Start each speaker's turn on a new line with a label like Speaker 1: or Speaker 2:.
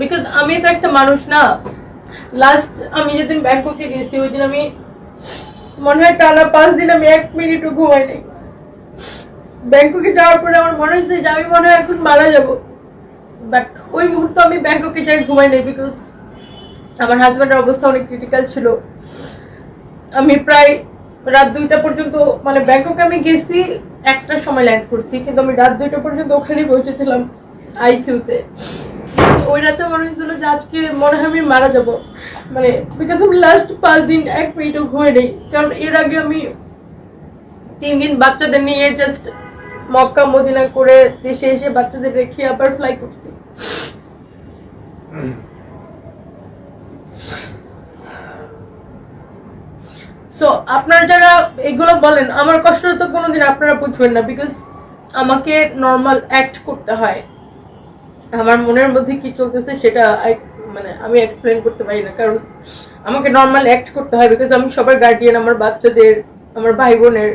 Speaker 1: Because আমি তো একটা মানুষ না। লাস্ট আমি যেদিন ব্যাংককে গেছি ওই দিন আমি মনে হয় টানা পাঁচ দিন আমি এক মিনিটও ঘুমাই নাই ব্যাংককে যাওয়ার পরে আমার মনে হয়েছে যে আমি মনে হয় এখন মারা যাব। বাট ওই মুহূর্তে আমি ব্যাংককে যাই ঘুমাই নাই বিকজ আমার হাজব্যান্ডের অবস্থা অনেক ক্রিটিক্যাল ছিল। আমি প্রায় রাত দুইটা পর্যন্ত মানে ব্যাংককে আমি গেছি একটার সময় ল্যান্ড করছি, কিন্তু আমি রাত দুইটা পর্যন্ত ওখানেই বসেছিলাম আইসিউতে ওই রাতে মনে হয়েছিল যে আজকে মনে হয় আমি মারা যাব। মানে বিকজ আমি লাস্ট পাঁচ দিন এক মিনিটও নেই। কারণ এর আগে আমি তিন দিন বাচ্চাদের নিয়ে জাস্ট মক্কা, মদিনা করে দেশে এসে বাচ্চাদের রেখে আবার ফ্লাই করছি। সো আপনারা যারা এগুলো বলেন, আমার কষ্টটা তো কোনোদিন আপনারা বুঝবেন না বিকজ আমাকে নর্মাল অ্যাক্ট করতে হয়। আমার মনের মধ্যে কি চলতেছে সেটা মানে আমি এক্সপ্লেন করতে পারি না। কারণ আমাকে নর্মাল অ্যাক্ট করতে হয় বিকজ আমি সবার গার্ডিয়ান আমার বাচ্চাদের, আমার ভাই বোনের